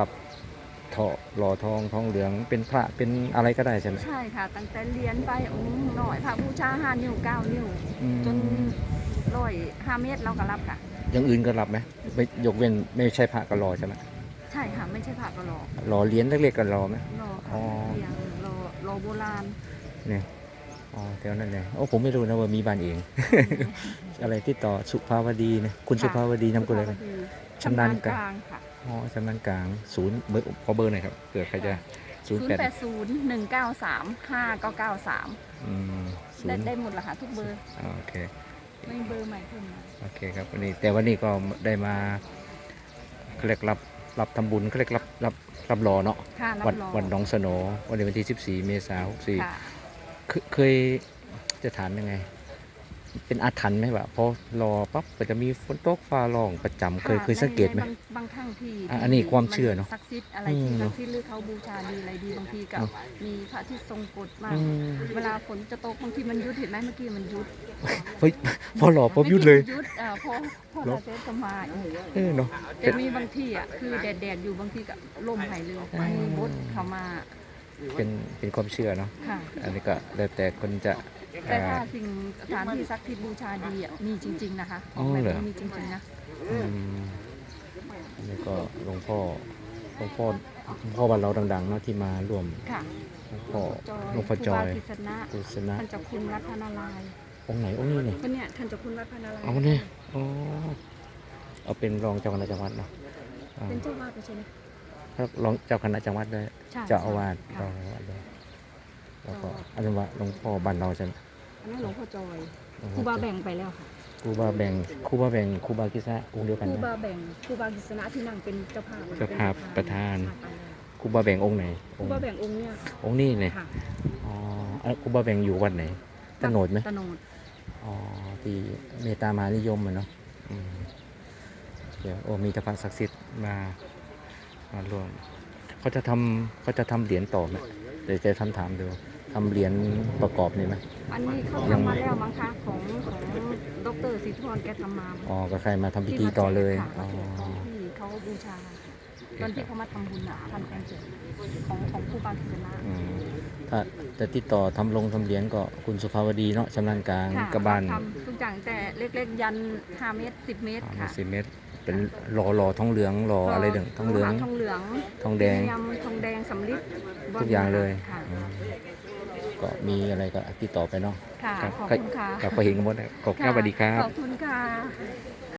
รับทอหล่อทองทองเหลืองเป็นพระเป็นอะไรก็ได้ใช่ไหมใช่ค่ะ ตั้งแต่เรียนไปองค์หน่อยพระบูชาห้านิ้วเก้านิ้วอืมจนร้อยห้าเมตรเราก็รับค่ะ อย่างอื่นก็รับไหมไม่ยกเว้นไม่ใช่พระก็รอใช่ไหมใช่ค่ะ ไม่ใช่พระก็รอรอเหรียญเล็กๆก็รอไหม รออ๋ค่ะอ เรียงรอรอโบราณ เนี่ยอ๋อแถวนั้นเลยโอ้ผมไม่รู้นะว่ามีบ้านเอง อะไรที่ต่อสุภาวดีนะคุณสุภาวดีนำกุลอะไรสุภวดีชำนาญกกลางลางค่ะ อ๋อชำนาญกลางศูนย์เบอร์ขอเบอร์หน่อยครับเผื่อใครจะศูนย์0แปด8 0 1 9 3 5 9 9 3อืมศูได้นย์ได้หมดละค่ะทุกเบอร์อ่าโอเค ไม่มีเบอร์ใหม่ขึ้นมาโอเคครับวันนี้แต่วันนี้ก็ได้มาเขาเรียกรับรับทำบุญเขาเรียกรับรับรับรอเนาะค่ะรับวัดรองวัดหนองสโหนวันนี้วันที่ 14 เมษายนค่ะ64เคยเคยจะถามยังไง เป็นอาถรรพ์ไหมวะพอรอปั๊บก็จะมีฝนตกฟ้าร้องประจำเคยค่ะเคยสังเกตไหมในบางบางครั้งที่อะอันนี้ความเชื่อเนอะศักดิ์สิทธิ์อะไรอืที่มศักดิ์สิทธิ์หรือเขาบูชาดีอะไรดีบางทีกับเนอะมีพระที่ทรงกฎมาก อืม เวลาฝนจะตกบางทีมันยุดเห็นไหมเมื่อกี้มันยุดเฮ้ยพอรอปุ๊บหยุดเลยไม่ใช่ยุดอ่าพอพอเนอะลาเซตก็มาอีกเออเนาะแต่มีบางที่อะคือแดดแดดๆอยู่บางทีก็ลมหายเรือไปบดเข้ามา เป็นเป็นความเชื่อเนาะค่ะ อันนี้ก็แล้วแต่คนจะแต่อ่าถ้าสิ่งสถานที่ศักดิ์สิทธิ์บูชาดีอะมีจริง ๆ นะคะอ๋อแบบเหรอนี้มีจริงๆนะ อืมอันนี้ก็หลวงพ่อหลวงพ่อหลวงพ่อบ้านเราดังๆเนาะที่มาร่วมค่ะหลวงพ่อจอยหลวงพ่อจอยครูบากิษณะกุศนะท่านเจ้าคุณวัดพระนารายณ์องค์ไหนองค์นี้เนี่ยคนเนี้ยท่านเจ้าคุณวัดพระนารายณ์เอาเนี่ยอ๋อเอาเป็นรองเจ้าคณะจังหวัดเนาะอ่าเป็นเจ้าวาดไปใช่ไหม ครับรองเจ้าคณะจังหวัดด้วยใช่เจ้าอาวาสค่ะเจ้าอาวาสด้วยแล้วก็อันนั้นว่าหลวงพ่อบ้านเราใช่ไหมอันนั้นหลวงพ่อจอยหลวงคพ่รูอบาแบ่งไปแล้วค่ะครูบาแบ่งครูบาแบ่งครูบากิษะองค์เดียวคกันรูไหม บาแบ่งครูบากิษณะที่นั่งเป็นเจ้าภาพเจ้าภาพประธานไปแล้วครูบาแบ่งองค์ไหนครูบาแบ่งองค์เนี่ยองค์นี้เนี่ยค่ะอ๋ออะครูบาแบ่งอยู่วัดไหนตะโหนดไหม ตะโนดอ๋อที่เมตตามหานิยมอะเนาะอืมเดี๋ยวโอ้มีแต่พระศักดิ์สิทธิ์มามา ร่วมเขาจะทำเขาจะทำเหรียญต่อไหมเดี๋ยวจะทำถามดูทำเหรียญประกอบนี่ไหม อันนี้เขายัง ทำมาแล้วมั้งคะของของดรสิทธิพรแกทำมาอ๋อก็ใครมาทำพิธีต่อเลยค่ะอ๋อของที่เขาบูชา ตอนที่เขามาทำบุญอะทำแกงเจ็ดของของครูบากิษณะอืมถ้าจะติดต่อทำลงทำเหรียญก็คุณสุภาวดีเนาะชำนาญกลางค่ะกระบานทำทุกอย่างแต่เล็กๆยัน5เมตร10เมตรสามค่ะสิบเมตร เป็นหล่อหล่อทองเหลืองหล่ออะไรเด่างทองเหลือง ทองเหลืองทองแดง ยำทองแดงสำลิดทุกอย่างเลยค่ะอืมก็มีอะไรก็ติดต่อไปเนาะค่ะครับขอบคุณค่ะ กับก็เห็นกันหมดนะขอบคุณครับสวัสดีครับ ขอบคุณค่ะ